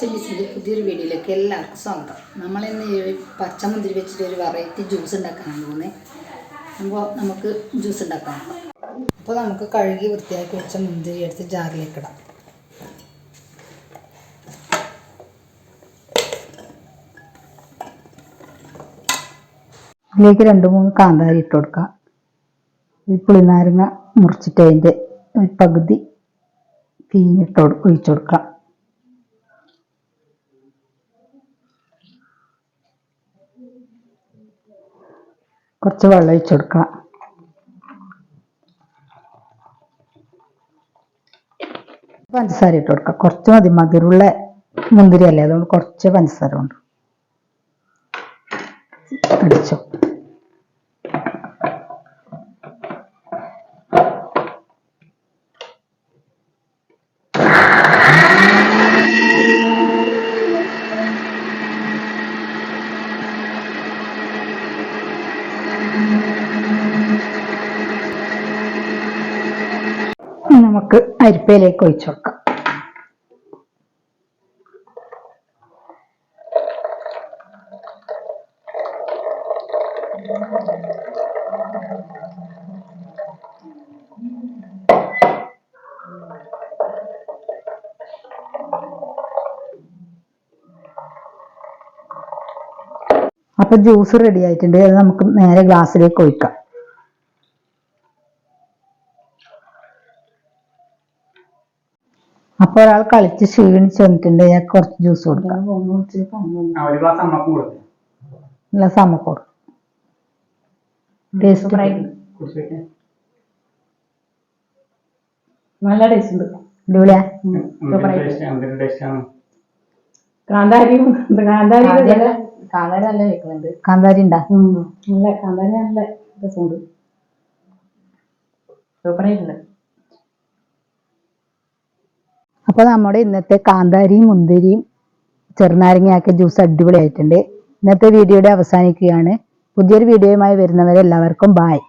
ചില്ലീസിന്റെ പുതിയൊരു വീഡിയോയിലേക്ക് എല്ലാവർക്കും സ്വാഗതം. നമ്മളിന്ന് ഈ പച്ചമുന്തിരി വെച്ചിട്ട് ഒരു വെറൈറ്റി ജ്യൂസ് ഉണ്ടാക്കാനാണ് പോകുന്നത് അപ്പോൾ നമുക്ക് ജ്യൂസ് ഉണ്ടാക്കാം. അപ്പോൾ നമുക്ക് കഴുകി വൃത്തിയാക്കി വെച്ച മുന്തിരി എടുത്ത് ജാറിലേക്ക് ഇടാം. ഇതിലേക്ക് രണ്ട് മൂന്ന് കാന്താരി ഇട്ട് കൊടുക്കാം. ഈ പുളിനാരങ്ങ മുറിച്ചിട്ട് അതിന്റെ പകുതി പിഴിഞ്ഞിട്ട് ഒഴിച്ചു കൊടുക്കാം. കുറച്ച് വെള്ളം ഒഴിച്ചു കൊടുക്കുക പഞ്ചസാര ഇട്ട് കൊടുക്കുക കുറച്ച് മതി. മധുരമുള്ള മുന്തിരി അല്ലേ അതുകൊണ്ട് കുറച്ച് പഞ്ചസാര ഉണ്ട് അടിച്ചോ. നമുക്ക് അരിപ്പയിലേക്ക് ഒഴിച്ചു കൊടുക്കാം. അപ്പൊ ജ്യൂസ് റെഡി ആയിട്ടുണ്ട്. അത് നമുക്ക് നേരെ ഗ്ലാസ്സിലേക്ക് ഒഴിക്കാം. അപ്പൊ ഒരാൾ കളിച്ച് ക്ഷീണിച്ച് വന്നിട്ടുണ്ട് ഞാൻ കുറച്ച് ജ്യൂസ് കൊടുക്കാം. ഒരു ഗ്ലാസ് അമ്മയ്ക്ക് കൊടുക്കും. ടേസ്റ്റ് നല്ല ടേസ്റ്റ് ഉണ്ട്. അടിപൊളിയാ. കാന്താരി ആദ്യം കാന്താരി നല്ല കാന്താരി ഉണ്ടാ? നല്ല കാന്താരി നല്ല രസമുണ്ട്. സൂപ്പറായിട്ടുണ്ട് അപ്പൊ നമ്മുടെ ഇന്നത്തെ കാന്താരിയും മുന്തിരിയും ചെറുനാരങ്ങയാക്കിയ ജ്യൂസ് അടിപൊളിയായിട്ടുണ്ട്. ഇന്നത്തെ വീഡിയോയുടെ അവസാനിക്കുകയാണ്. പുതിയൊരു വീഡിയോയുമായി വരുന്നവരെ എല്ലാവർക്കും ബായ്